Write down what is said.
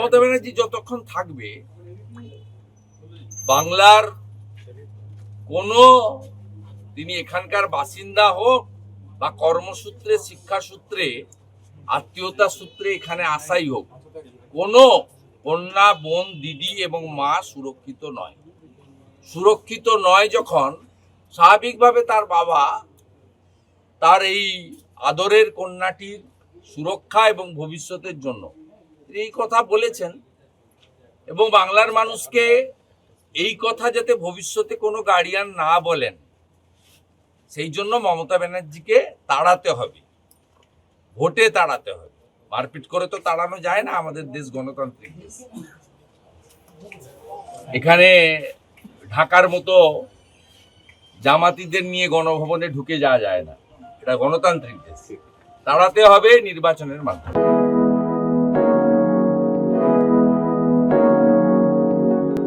মমতা ব্যানার্জি যতক্ষণ থাকবে, বাংলার কোনো তিনি এখানকার বাসিন্দা হোক বা কর্মসূত্রে, শিক্ষাসূত্রে, আত্মীয়তা সূত্রে এখানে আসাই হোক, কোনো কন্যা, বোন, দিদি এবং মা সুরক্ষিত নয়। সুরক্ষিত নয় যখন, স্বাভাবিকভাবে তার বাবা তার এই আদরের কন্যাটির সুরক্ষা এবং ভবিষ্যতের জন্য এই কথা বলেছেন এবং বাংলার মানুষকে এই কথা যাতে ভবিষ্যতে কোনো গার্ডিয়ান না বলেন, সেই জন্য মমতা ব্যানার্জিকে তাড়াতে হবে। ভোটে তাড়াতে হবে। মারপিট করে তো তাড়ানো যায় না আমাদের দেশ গণতান্ত্রিক দেশ। এখানে ঢাকার মতো জামাতিদের নিয়ে গণভবনে ঢুকে যাওয়া যায় না। এটা গণতান্ত্রিক দেশ। তাড়াতে হবে নির্বাচনের মাধ্যমে।